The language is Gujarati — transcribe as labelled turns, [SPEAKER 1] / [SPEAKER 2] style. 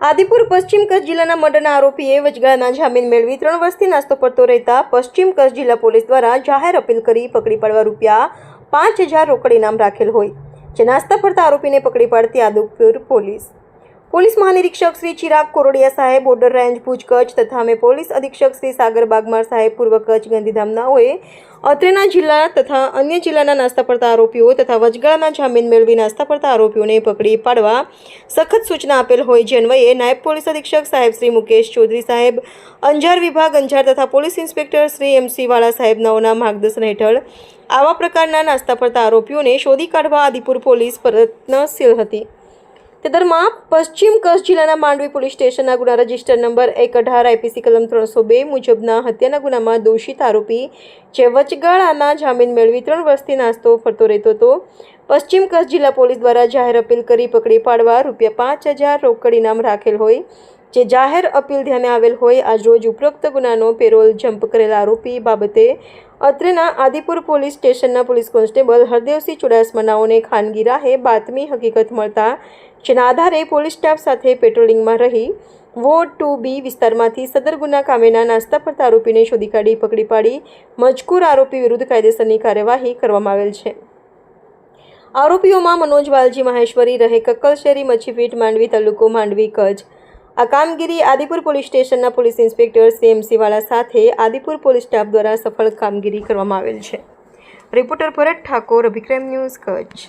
[SPEAKER 1] આદિપુર પશ્ચિમ કચ્છ જિલ્લાના મર્ડરના આરોપીએ વચગાળાના જામીન મેળવી ત્રણ વર્ષથી નાસ્તો પડતો રહેતા પશ્ચિમ કચ્છ જિલ્લા પોલીસ દ્વારા જાહેર અપીલ કરી પકડી પાડવા રૂપિયા પાંચ હજાર રોકડ ઇનામ રાખેલ હોય. જે નાસ્તા પડતા આરોપીને પકડી પાડતી આદિપુર પોલીસ. પોલીસ મહાનિરીક્ષક શ્રી ચિરાગ કોરોડિયા સાહેબ, બોર્ડર રેન્જ ભુજ કચ્છ તથા અમે પોલીસ અધિક્ષક શ્રી સાગર બાગમાર સાહેબ, પૂર્વ કચ્છ ગાંધીધામનાઓએ અત્રેના જિલ્લા તથા અન્ય જિલ્લાના નાસ્તા પડતા આરોપીઓ તથા વચગાળાના જામીન મેળવી નાસ્તા પડતા આરોપીઓને પકડી પાડવા સખત સૂચના આપેલ હોય જે અન્વયે નાયબ પોલીસ અધિક્ષક સાહેબ શ્રી મુકેશ ચૌધરી સાહેબ, અંજાર વિભાગ અંજાર તથા પોલીસ ઇન્સ્પેક્ટર શ્રી એમસી વાળા સાહેબનાઓના માર્ગદર્શન હેઠળ આવા પ્રકારના નાસ્તા પડતા આરોપીઓને શોધી કાઢવા આદિપુર પોલીસ પ્રયત્નશીલ હતી. તે દરમિયાન પશ્ચિમ કચ્છ જિલ્લાના માંડવી પોલીસ સ્ટેશનના ગુના રજિસ્ટર નંબર એક અઢાર આઈપીસી કલમ ત્રણસો બે મુજબના હત્યાના ગુનામાં દોષિત આરોપી જે વચગાળાના જામીન મેળવી ત્રણ વર્ષથી નાસ્તો ફરતો રહેતો હતો. પશ્ચિમ કચ્છ જિલ્લા પોલીસ દ્વારા જાહેર અપીલ કરી પકડી પાડવા રૂપિયા પાંચ હજાર રોકડ ઇનામ રાખેલ હોય. જે જાહેર અપીલ ધ્યાને આવેલ હોય આજરોજ ઉપરોક્ત ગુનાનો પેરોલ જમ્પ કરેલ આરોપી બાબતે અત્રેના આદિપુર પોલીસ સ્ટેશનના પોલીસ કોન્સ્ટેબલ હરદેવસિંહ ચુડાસમાનાઓને ખાનગી રાહે બાતમી હકીકત મળતા, જેના આધારે પોલીસ સ્ટાફ સાથે પેટ્રોલિંગમાં રહી, વોર્ડ ટુ બી વિસ્તારમાંથી સદર ગુના કામેના નાસ્તા પડતા આરોપીને શોધી કાઢી, પકડી પાડી, મજકૂર આરોપી વિરુદ્ધ કાયદેસરની કાર્યવાહી કરવામાં આવેલ છે. આરોપીઓમાં મનોજ વાલજી મહેશ્વરી રહે કક્કલ શેરી મચ્છીપીઠ માંડવી તાલુકો, માંડવી કચ્છ. આ કામગીરી આદિપુર પોલીસ સ્ટેશનના પોલીસ ઇન્સ્પેક્ટર સી સિવાળા વાળા સાથે આદિપુર પોલીસ સ્ટાફ દ્વારા સફળ કામગીરી કરવામાં આવેલ છે. Reporter Bharat Thakor, Abhikram news Kutch.